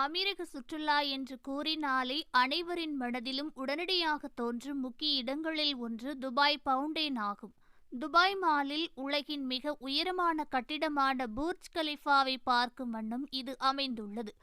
அமீரக சுற்றுலா என்று கூறினாலே அனைவரின் மனதிலும் உடனடியாக தோன்றும் முக்கிய இடங்களில் ஒன்று துபாய் பவுண்டேன் ஆகும். துபாய் மாலில் உலகின் மிக உயரமான கட்டிடமான பூர்ஜ் கலிஃபாவை பார்க்கும் வண்ணம் இது அமைந்துள்ளது.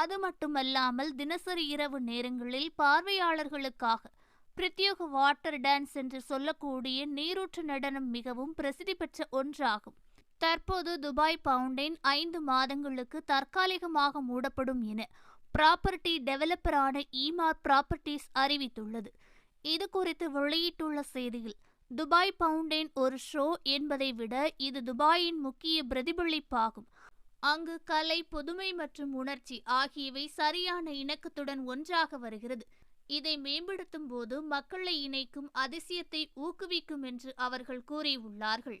அது மட்டுமல்லாமல் தினசரி இரவு நேரங்களில் பார்வையாளர்களுக்காக பிரத்யேக வாட்டர் டான்ஸ் என்று சொல்லக்கூடிய நீரூற்று நடனம் மிகவும் பிரசித்தி பெற்ற ஒன்றாகும். தற்போது துபாய் பவுண்டேன் ஐந்து மாதங்களுக்கு தற்காலிகமாக மூடப்படும் என ப்ராப்பர்ட்டி டெவலப்பரான ஈமார் ப்ராப்பர்ட்டிஸ் அறிவித்துள்ளது. இது குறித்து வெளியிட்டுள்ள செய்தியில் துபாய் பவுண்டேன் ஒரு ஷோ என்பதை விட இது துபாயின் முக்கிய பிரதிபலிப்பாகும். அங்கு கலை புதுமை மற்றும் உணர்ச்சி ஆகியவை சரியான இணக்கத்துடன் ஒன்றாக வருகிறது. இதை மேம்படுத்தும் போது மக்களை இணைக்கும் அதிசயத்தை ஊக்குவிக்கும் என்று அவர்கள் கூறியுள்ளார்கள்.